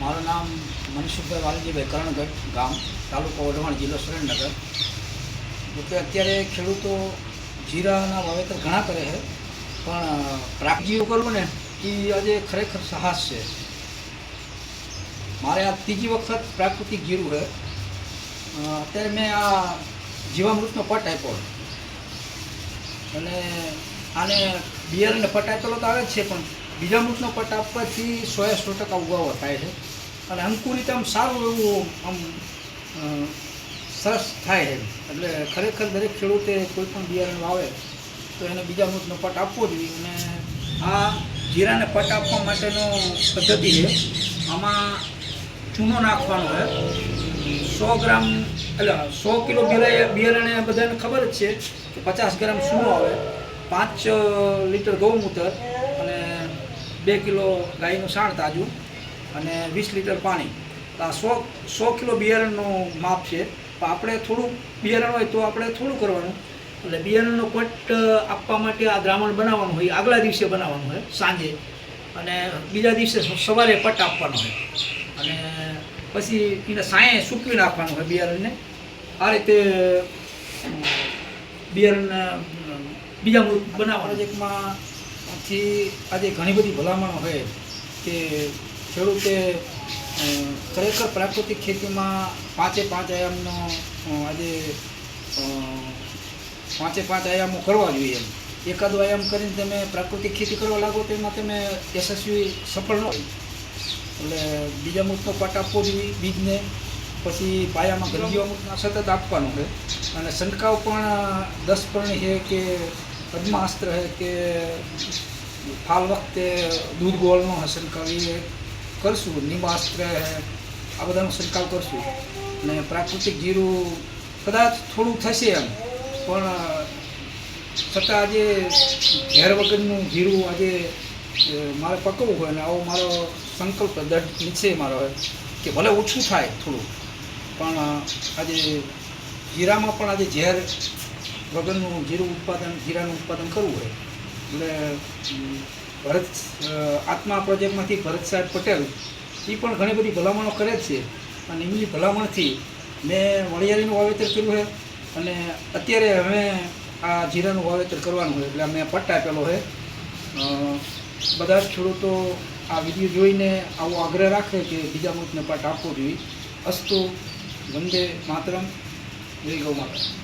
મારું નામ મનસુખભાઈ વાલજીભાઈ કરણગઢ ગામ, તાલુકો વઢવાણ જિલ્લો સુરેન્દ્રનગર. જોકે અત્યારે ખેડૂતો જીરાના વાવેતર ઘણા કરે છે, પણ પ્રાકજીવ કરવું ને, એ આજે ખરેખર સાહસ છે. મારે આ ત્રીજી વખત પ્રાકૃતિક જીરું છે. અત્યારે મેં આ જીવામૃતનો પટ આપ્યો અને આને બિયર અને પટ આપેલો તો આવે જ છે પણ બીજા મૃતનો પટ આપવાથી સો એ સો ટકા ઉગાવો થાય છે. અને અંકુરિત આમ સારું એવું આમ સરસ થાય છે. એટલે ખરેખર દરેક ખેડૂતે કોઈ પણ બિયારણ વાવે તો એને બીજા મૃતનો પટ આપવો જોઈએ. અને આ જીરાને પટ આપવા માટેનો પદ્ધતિ છે. આમાં ચૂનો નાખવાનો છે. સો ગ્રામ, એટલે સો કિલો બિયારણ બિયારણે બધાને ખબર જ છે કે પચાસ ગ્રામ ચૂનો આવે. પાંચ લીટર ગૌમૂત્ર. બે કિલો ગાયનું સાણ તાજું અને વીસ લીટર પાણી. આ સો સો કિલો બિયારણનું માપ છે. તો આપણે થોડું બિયારણ હોય તો આપણે થોડું કરવાનું. એટલે બિયારણનો પટ આપવા માટે આ દ્રાવણ બનાવવાનું હોય, આગલા દિવસે બનાવવાનું હોય, સાંજે. અને બીજા દિવસે સવારે પટ આપવાનો હોય. અને પછી એને સાંયે સૂકવી નાખવાનું હોય બિયારણને. આ રીતે બિયારણ બીજા બનાવવા પ્રોજેક્ટમાં થી આજે ઘણી બધી ભલામણો હોય કે ખેડૂતે ખરેખર પ્રાકૃતિક ખેતીમાં પાંચે પાંચ આયામનો આજે પાંચે પાંચ આયામો કરવા જોઈએ એમ. એકાદો આયામ કરીને તમે પ્રાકૃતિક ખેતી કરવા લાગો તો એમાં તમે યશસ્વી, સફળ ન હોય. એટલે બીજા મુખનો પાટ આપવો જોઈએ બીજને પછી પાયામાં ગંજીવા સતત આપવાનું છે. અને છંટકાવ પણ દસ પરણી છે કે પદ્માસ્ત્ર હે કે ફાલ વખતે દૂધ ગોળનો છંટકાવ એ કરશું નિમાસ્ત્ર હે, આ બધાનો છંટકાવ કરશું. અને પ્રાકૃતિક જીરું કદાચ થોડું થશે એમ, પણ છતાં આજે ઘેર વગરનું જીરું આજે મારે પકવવું હોય ને આવો મારો સંકલ્પ, દઢ છે મારો કે ભલે ઓછું થાય થોડું, પણ આજે જીરામાં પણ આજે ઝેર વગરનું જીરું ઉત્પાદન, જીરાનું ઉત્પાદન કરવું હોય. એટલે ભરત આત્મા પ્રોજેક્ટમાંથી ભરત સાહેબ પટેલ એ પણ ઘણી બધી ભલામણો કરે જ છે. અને એમની ભલામણથી મેં વણિયારીનું વાવેતર કર્યું છે. અને અત્યારે હવે આ જીરાનું વાવેતર કરવાનું હોય એટલે મેં પટ્ટ આપેલો છે. બધા જ ખેડૂતો આ વીડિયો જોઈને આવો આગ્રહ રાખે કે બીજા મુખને પાટ આપવો જોઈએ. અસ્તુ વંદે માતરમ. જય ગૌ માતા.